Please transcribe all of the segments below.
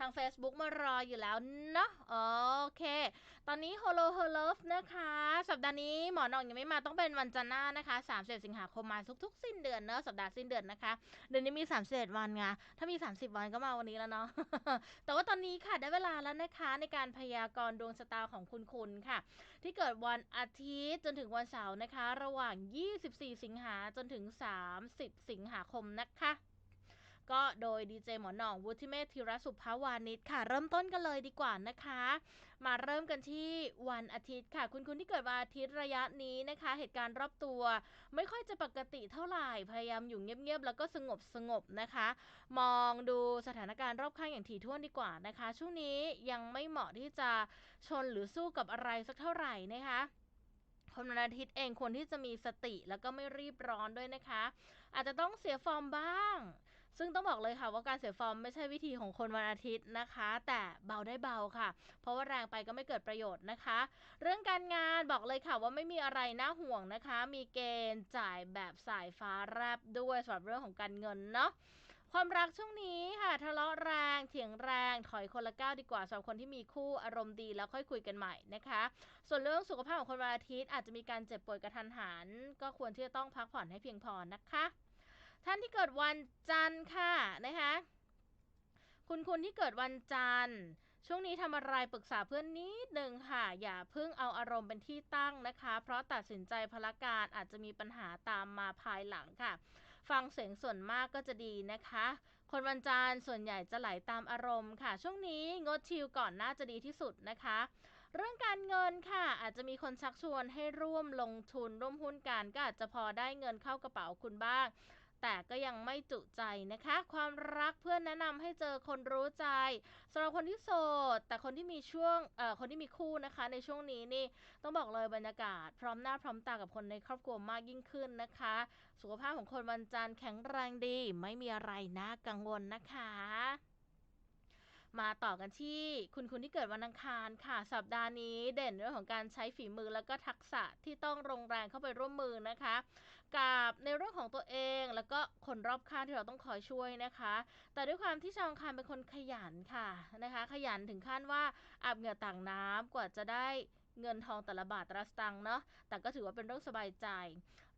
ทาง Facebook มารออยู่แล้วเนาะโอเค ตอนนี้ Hello Hello นะคะ สัปดาห์นี้หมอนองยังไม่มาต้องเป็นวันจันทร์หน้านะคะ30สิงหาคมมาทุกๆ สิ้นเดือนเนาะสัปดาห์สิ้นเดือนนะคะ เดือนนี้มี31วันไงถ้ามี 30 วันก็มาวันนี้แล้วเนาะแต่ว่าตอนนี้ค่ะได้เวลาแล้วนะคะในการพยากรณ์ดวงชะตาของคุณคุณค่ะ ที่เกิดวันอาทิตย์จนถึงวันเสาร์นะคะ ระหว่าง 24 สิงหาจนถึง 30 สิงหาคมนะคะ ก็โดยดีเจหมอหน่องวุฒิเมธธีรสุภาวานิชค่ะ เริ่มต้นกันเลยดีกว่านะคะ มาเริ่มกันที่วันอาทิตย์ค่ะ คุณคุณที่เกิดวันอาทิตย์ระยะนี้นะคะ เหตุการณ์รอบตัว ไม่ค่อยจะปกติเท่าไหร่พยายามอยู่เงียบๆแล้วก็สงบสงบๆนะคะ มองดูสถานการณ์รอบข้างอย่างถี่ถ้วนดีกว่านะคะ ช่วงนี้ยังไม่เหมาะที่จะชนหรือสู้กับอะไรสักเท่าไหร่นะคะคนวันอาทิตย์เองควรที่จะมีสติแล้วก็ไม่รีบร้อนด้วยนะคะ อาจจะต้องเสียฟอร์มบ้าง ซึ่งต้องบอกเลยค่ะว่าการเสียฟอร์มไม่ใช่วิธีของคนวันอาทิตย์นะคะ แต่เบาได้เบาค่ะ เพราะว่าแรงไปก็ไม่เกิดประโยชน์นะคะ เรื่องการงานบอกเลยค่ะว่าไม่มีอะไรน่าห่วงนะคะ มีเกณฑ์จ่ายแบบสายฟ้าแรบด้วยสำหรับเรื่องของการเงินเนาะความรักช่วงนี้ค่ะทะเลาะแรงเถียงแรงถอยคนละก้าวดีกว่าสำหรับคนที่มีคู่อารมณ์ดีแล้วค่อยคุยกันใหม่นะคะ ส่วนเรื่องสุขภาพของคนวันอาทิตย์อาจจะมีการเจ็บป่วยกระทันหัน ก็ควรที่จะต้องพักผ่อนให้เพียงพอนะคะ ท่านที่เกิดวันจันทร์ค่ะนะคะคุณคุณที่เกิดวันจันทร์ช่วงนี้ทำอะไรปรึกษาเพื่อนนิดหนึ่งค่ะ อย่าเพิ่งเอาอารมณ์เป็นที่ตั้งนะคะ เพราะตัดสินใจพละการอาจจะมีปัญหาตามมาภายหลังค่ะ ฟังเสียงส่วนมากก็จะดีนะคะ คนวันจันทร์ส่วนใหญ่จะไหลตามอารมณ์ค่ะ ช่วงนี้งดชิลก่อนน่าจะดีที่สุดนะคะ เรื่องการเงินค่ะ อาจจะมีคนชักชวนให้ร่วมลงทุนร่วมหุ้นกันก็อาจจะพอได้เงินเข้ากระเป๋าคุณบ้าง แต่ก็ยังไม่จุใจนะคะ ความรักเพื่อนแนะนำให้เจอคนรู้ใจสำหรับคนที่โสด แต่คนที่มีช่วงเอ่อคนที่มีคู่นะคะ ในช่วงนี้นี่ต้องบอกเลยบรรยากาศ พร้อมหน้าพร้อมตากับคนในครอบครัวมากยิ่งขึ้นนะคะ สุขภาพของคนวันจันทร์แข็งแรงดีไม่มีอะไรน่ากังวลนะคะมาต่อกันที่คุณคุณที่เกิดวันอังคารค่ะ สัปดาห์นี้เด่นเรื่องของการใช้ฝีมือแล้วก็ทักษะที่ต้องลงแรงเข้าไปร่วมมือนะคะ กับในเรื่องของตัวเอง แล้วก็คนรอบข้างที่เราต้องคอยช่วยนะคะ แต่ด้วยความที่ชาวอังคารเป็นคนขยันค่ะนะคะ ขยันถึงขั้นว่าอาบเหงื่อต่างน้ำกว่าจะได้ เงินทองแต่ละบาทแต่ละสตังค์เนาะแต่ก็ถือว่าเป็นเรื่องสบายใจ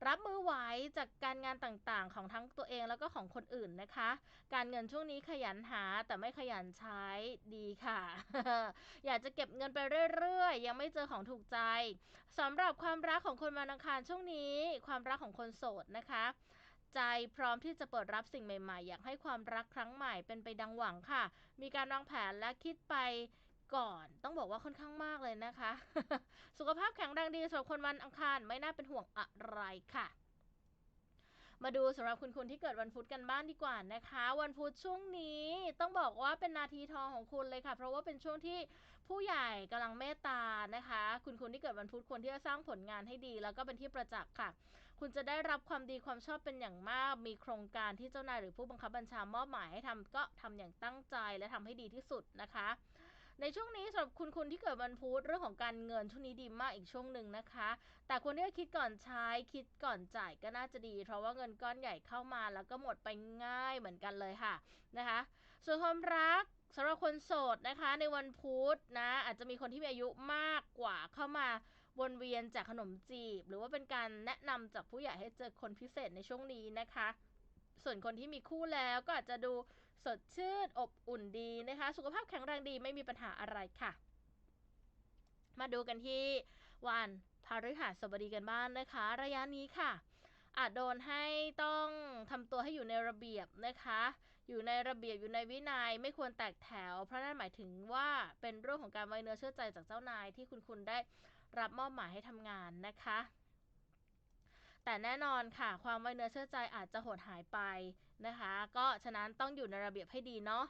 รับมือไหวจากการงานต่างๆ ของทั้งตัวเองแล้วก็ของคนอื่นนะคะ การเงินช่วงนี้ขยันหาแต่ไม่ขยันใช้ดีค่ะ อยากจะเก็บเงินไปเรื่อยๆ ยังไม่เจอของถูกใจสำหรับความรักของคนวันอังคารช่วงนี้ ความรักของคนโสดนะคะใจพร้อมที่จะเปิดรับสิ่งใหม่ ๆ อยากให้ความรักครั้งใหม่เป็นไปดังหวังค่ะ มีการวางแผนและคิดไป ก่อน ต้องบอกว่าค่อนข้างมากเลยนะคะ สุขภาพแข็งแรงดีสำหรับคนวันอังคารไม่น่าเป็นห่วงอะไรค่ะมาดูสำหรับคุณคุณที่เกิดวันพุธกันบ้างดีกว่านะคะ วันพุธช่วงนี้ต้องบอกว่าเป็นนาทีทองของคุณเลยค่ะ เพราะว่าเป็นช่วงที่ผู้ใหญ่กำลังเมตตานะคะ คุณคุณที่เกิดวันพุธควรที่จะสร้างผลงานให้ดี แล้วก็เป็นที่ประจักษ์ค่ะ คุณจะได้รับความดีความชอบเป็นอย่างมาก มีโครงการที่เจ้านายหรือผู้บังคับบัญชามอบหมายให้ทำก็ทำอย่างตั้งใจและทำให้ดีที่สุดนะคะ ในช่วงนี้สำหรับคุณคุณที่เกิดวันพุธเรื่องของการเงินช่วงนี้ดีมากอีกช่วงหนึ่งนะคะ แต่ควรที่จะคิดก่อนใช้คิดก่อนจ่ายก็น่าจะดี เพราะว่าเงินก้อนใหญ่เข้ามาแล้วก็หมดไปง่ายเหมือนกันเลยค่ะนะคะ ส่วนความรักสำหรับคนโสดนะคะในวันพุธนะ อาจจะมีคนที่มีอายุมากกว่าเข้ามาวนเวียนจากขนมจีบ หรือว่าเป็นการแนะนำจากผู้ใหญ่ให้เจอคนพิเศษในช่วงนี้นะคะ ส่วนคนที่มีคู่แล้วก็อาจจะดู สดชื่นอบอุ่นดีนะคะ สุขภาพแข็งแรงดีไม่มีปัญหาอะไรค่ะ มาดูกันที่วันพฤหัสบดีกันบ้างนะคะ ระยะนี้ค่ะ อาจโดนให้ต้องทำตัวให้อยู่ในระเบียบนะคะ อยู่ในระเบียบอยู่ในวินัยไม่ควรแตกแถว เพราะนั่นหมายถึงว่าเป็นเรื่องของการไว้เนื้อเชื่อใจจากเจ้านายที่คุณคุณได้รับมอบหมายให้ทำงานนะคะ แต่แน่นอนค่ะ ความไว้เนื้อเชื่อใจอาจจะหดหายไปนะคะ ก็ฉะนั้นต้องอยู่ในระเบียบให้ดีเนาะ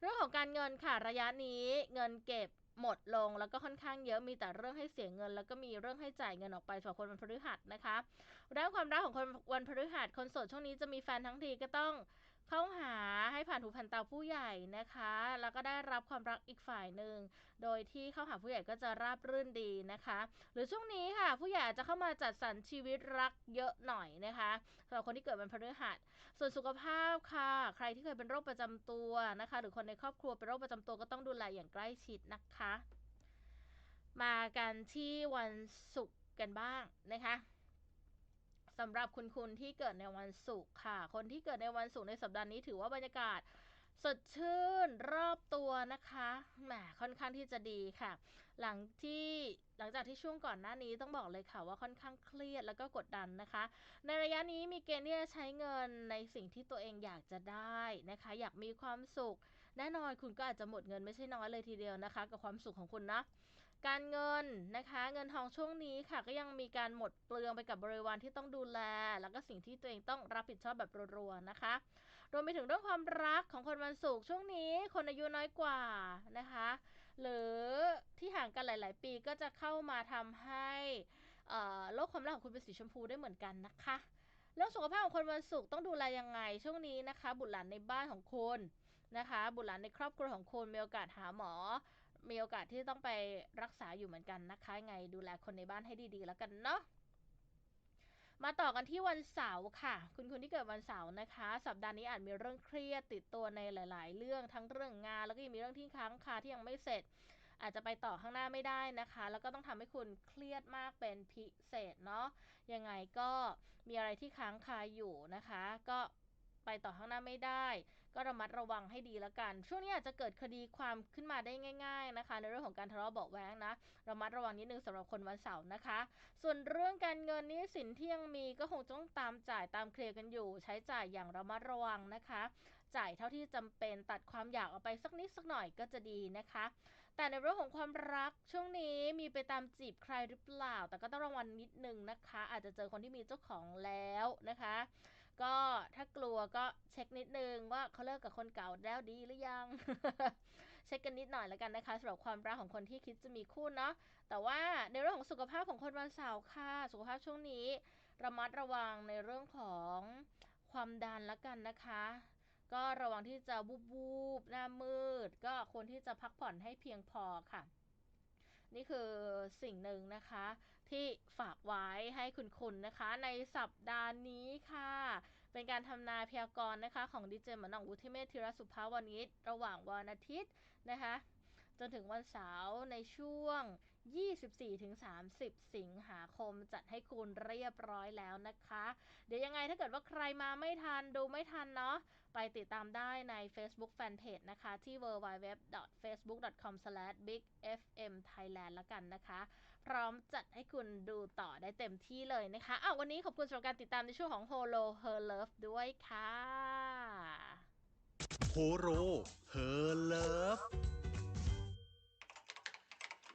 เรื่องของการเงินค่ะระยะนี้เงินเก็บหมดลงแล้วก็ค่อนข้างเยอะมีแต่เรื่องให้เสียเงิน แล้วก็มีเรื่องให้จ่ายเงินออกไปสำหรับคนวันพฤหัสนะคะเรื่องความรักของคนวันพฤหัสคนโสดช่วงนี้จะมีแฟนทั้งทีก็ต้อง เข้าหาให้ผ่านหูผ่านตาผู้ใหญ่นะคะ แล้วก็ได้รับความรักอีกฝ่ายหนึ่ง โดยที่เข้าหาผู้ใหญ่ก็จะราบรื่นดีนะคะ หรือช่วงนี้ค่ะ ผู้ใหญ่จะเข้ามาจัดสรรชีวิตรักเยอะหน่อยนะคะสำหรับคนที่เกิดวันพฤหัส ส่วนสุขภาพค่ะ ใครที่เคยเป็นโรคประจำตัวนะคะ หรือคนในครอบครัวเป็นโรคประจำตัวก็ต้องดูแลอย่างใกล้ชิดนะคะ มากันที่วันศุกร์กันบ้างนะคะ สำหรับคุณคุณที่เกิดในวันศุกร์ค่ะ คนที่เกิดในวันศุกร์ในสัปดาห์นี้ถือว่าบรรยากาศสดชื่นรอบตัวนะคะแหมค่อนข้างที่จะดีค่ะ หลังที่หลังจากที่ช่วงก่อนหน้านี้ต้องบอกเลยค่ะว่าค่อนข้างเครียดแล้วก็กดดันนะคะ ในระยะนี้มีเกณฑ์ที่จะใช้เงินในสิ่งที่ตัวเองอยากจะได้นะคะ อยากมีความสุข แน่นอนคุณก็อาจจะหมดเงินไม่ใช่น้อยเลยทีเดียวนะคะ กับความสุขของคุณนะ การเงินนะคะ เงินทองช่วงนี้ค่ะ ก็ยังมีการหมดเปลืองไปกับบริวารที่ต้องดูแล แล้วก็สิ่งที่ตัวเองต้องรับผิดชอบแบบรัวๆนะคะ รวมไปถึงเรื่องความรักของคนวันศุกร์ช่วงนี้ คนอายุน้อยกว่านะคะ หรือที่ห่างกันหลาย ๆ ปีก็จะเข้ามาทำให้โลกความรักของคุณเป็นสีชมพูได้เหมือนกันนะคะเรื่องสุขภาพของคนวันศุกร์ต้องดูแลยังไงช่วงนี้นะคะ บุตรหลานในบ้านของคุณนะคะ บุตรหลานในครอบครัวของคุณมีโอกาสหาหมอ มีโอกาสที่ต้องไปรักษาอยู่เหมือนกันนะคะไงดูแลคนในบ้านให้ดีๆ แล้วกันเนาะมาต่อกันที่วันเสาร์ค่ะ คุณคุณที่เกิดวันเสาร์นะคะ สัปดาห์นี้อาจมีเรื่องเครียดติดตัวในหลาย ๆ เรื่องทั้งเรื่องงาน แล้วก็ยังมีเรื่องที่ค้างคาที่ยังไม่เสร็จ อาจจะไปต่อข้างหน้าไม่ได้นะคะ แล้วก็ต้องทำให้คุณเครียดมากเป็นพิเศษเนาะยังไงก็มีอะไรที่ค้างคาอยู่นะคะ ก็ ไปต่อข้างหน้าไม่ได้ ก็ระมัดระวังให้ดีแล้วกัน ช่วงนี้อาจจะเกิดคดีความขึ้นมาได้ง่าย ๆนะคะ ในเรื่องของการทะเลาะเบาแว้งนะระมัดระวังนิดนึงสำหรับคนวันเสาร์นะคะ ส่วนเรื่องการเงินนี้สินที่ยังมีก็คงต้องตามจ่ายตามเคลียร์กันอยู่ ใช้จ่ายอย่างระมัดระวังนะคะ จ่ายเท่าที่จำเป็นตัดความอยากออกไปสักนิดสักหน่อยก็จะดีนะคะ แต่ในเรื่องของความรักช่วงนี้มีไปตามจีบใครหรือเปล่า แต่ก็ต้องระวังนิดนึงนะคะ อาจจะเจอคนที่มีเจ้าของแล้วนะคะ ก็ถ้ากลัวก็เช็คนิดนึงว่าเขาเลิกกับคนเก่าแล้วดีหรือยัง เช็คกันนิดหน่อยแล้วกันนะคะสำหรับความรักของคนที่คิดจะมีคู่เนาะแต่ว่าในเรื่องของสุขภาพของคนวันเสาร์ค่ะ สุขภาพช่วงนี้ระมัดระวังในเรื่องของความดันแล้วกันนะคะก็ระวังที่จะวูบวูบหน้ามืด ก็ควรที่จะพักผ่อนให้เพียงพอค่ะ นี่คือสิ่งหนึ่งนะคะ ที่ฝากไว้ให้คุณคุณนะคะ ในสัปดาห์นี้ค่ะ เป็นการทำนายพยากรณ์นะคะ ของดีเจหมอนองวุฒิเมธธีรสุภาวนิชระหว่างวันอาทิตย์นะคะ จนถึงวันเสาร์ในช่วง 24-30 สิงหาคมจัดให้คุณเรียบร้อยแล้วนะคะ เดี๋ยวยังไงถ้าเกิดว่าใครมาไม่ทันดูไม่ทันเนาะไปติดตามได้ใน Facebook Fanpage นะคะที่ www.facebook.com/bigfmthailand แล้วกันนะคะ พร้อมจัดให้คุณดูต่อได้เต็มที่เลยนะคะอ้าววันนี้ขอบคุณสำหรับการติดตามในช่วงของ Holo Her Love ด้วยค่ะโฮโรเฮอเลิฟ